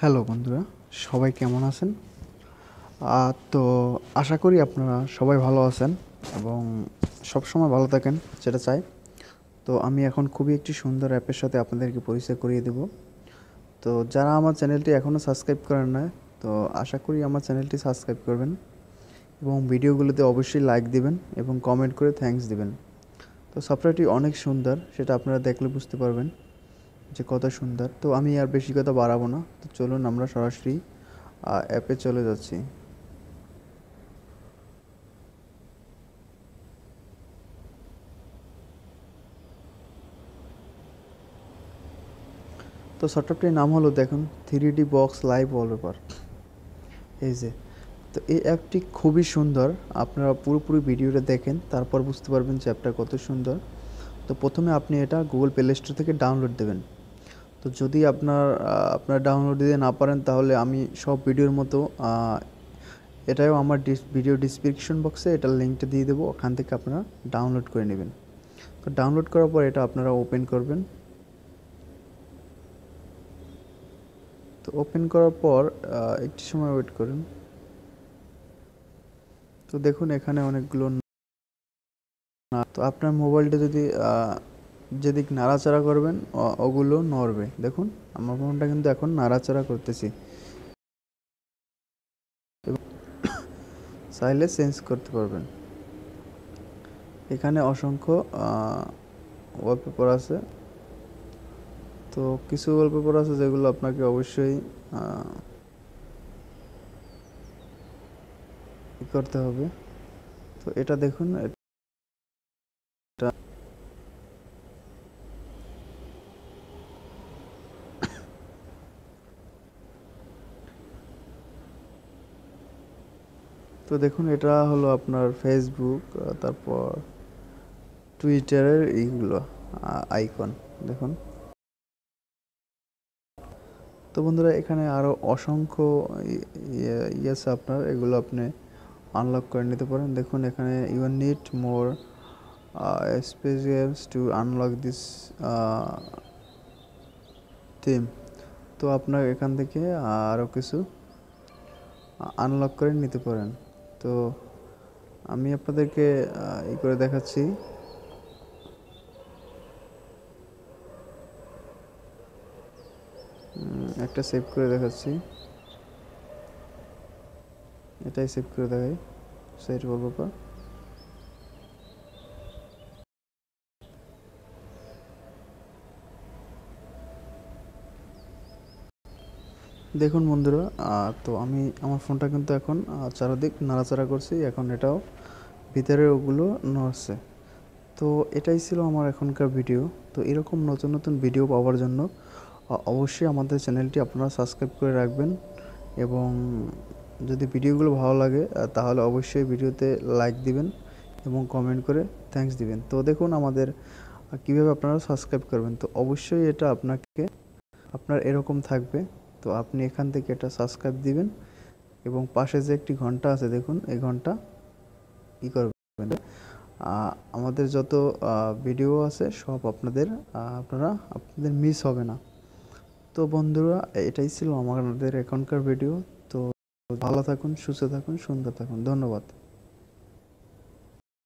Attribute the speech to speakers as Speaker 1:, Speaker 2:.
Speaker 1: Hello বন্ধুরা, সবাই কেমন আছেন? তো আশা করি আপনারা সবাই ভালো আছেন এবং সবসময় ভালো থাকেন, যেটা চাই। তো আমি এখন খুবই একটি সুন্দর অ্যাপের সাথে আপনাদেরকে পরিচয় করিয়ে দেব। তো যারা আমার চ্যানেলটি এখনও সাবস্ক্রাইব করেন না তো আশা করি আমার চ্যানেলটি সাবস্ক্রাইব করবেন এবং ভিডিওগুলোতে অবশ্যই লাইক দিবেন এবং কমেন্ট করে থ্যাঙ্কস দিবেন। তো সফটওয়্যারটি অনেক সুন্দর, সেটা আপনারা দেখলে বুঝতে পারবেন। যে কত সুন্দর। তো আমি আর বেশি কথা বাড়াবো না। তো চলুন আমরা সরাসরি অ্যাপে চলে যাচ্ছি। তো সফটওয়্যারটির নাম হলো দেখুন three D box live wallpaper এই যে, তো এই অ্যাপটি খুবই সুন্দর। আপনারা পুরোপুরি ভিডিওটা দেখেন, তারপর বুঝতে পারবেন যে অ্যাপটা কত সুন্দর। তো প্রথমে আপনি এটা গুগল প্লে স্টোর থেকে ডাউনলোড দেবেন। তো যদি আপনার আপনার ডাউনলোড দিতে না পারেন, তাহলে আমি সব ভিডিওর মতো এটাও আমার ভিডিও ডিসক্রিপশন বক্সে এটার লিঙ্কটা দিয়ে দেবো, ওখান থেকে আপনারা ডাউনলোড করে নেবেন। তো ডাউনলোড করার পর এটা আপনারা ওপেন করবেন। তো ওপেন করার পর একটি সময় ওয়েট করুন। তো দেখুন এখানে অনেকগুলো তো আপনার মোবাইলটা যদি যেদিক নাড়াচাড়া করবেন ওগুলো নড়বে। দেখুন, আমার ফোনটা কিন্তু এখন নাড়াচাড়া করতেছি। চাইলে চেঞ্জ করতে পারবেন। এখানে অসংখ্য ওয়ালপেপার আছে। তো কিছু ওয়ালপেপার আছে যেগুলো আপনাকে অবশ্যই করতে হবে। তো এটা দেখুন তো দেখুন, এটা হলো আপনার ফেসবুক তারপর টুইটারের এইগুলো আইকন দেখুন। তো বন্ধুরা, এখানে আরও অসংখ্য ইয়ে ইয়ে আছে আপনার, এগুলো আপনি আনলক করে নিতে পারেন। দেখুন, এখানে you need more space to unlock this theme তো আপনার এখান থেকে আরও কিছু আনলক করে নিতে পারেন। তো আমি আপনাদেরকে ই করে দেখাচ্ছি। একটা সেভ করে দেখাচ্ছি। এটাই সেভ করে দেখাই। সাইট ওয়ালপেপার দেখুন বন্ধুরা তো আমি, আমার ফোনটা কিন্তু এখন চারদিক নাড়াচাড়া করছি, এখন এটাও ভিতরে ওগুলো নড়ছে। তো এটাই ছিল আমার এখনকার ভিডিও। তো এরকম নতুন নতুন ভিডিও পাওয়ার জন্য অবশ্যই আমাদের চ্যানেলটি আপনারা সাবস্ক্রাইব করে রাখবেন এবং যদি ভিডিওগুলো ভালো লাগে তাহলে অবশ্যই ভিডিওতে লাইক দিবেন এবং কমেন্ট করে থ্যাঙ্কস দিবেন। তো দেখুন আমাদের কীভাবে আপনারা সাবস্ক্রাইব করবেন। তো অবশ্যই এটা আপনাকে, আপনার এরকম থাকবে। তো আপনি এখান থেকে এটা সাবস্ক্রাইব দিবেন এবং পাশে যে একটি ঘণ্টা আছে, দেখুন, এই ঘণ্টা ই করবেন। আমাদের যত ভিডিও আছে, সব আপনাদের আপনারা, আপনাদের মিস হবে না। তো বন্ধুরা, এটাই ছিল আমাদের এখনকার ভিডিও তো ভালো থাকুন, সুস্থ থাকুন, সুন্দর থাকুন। ধন্যবাদ।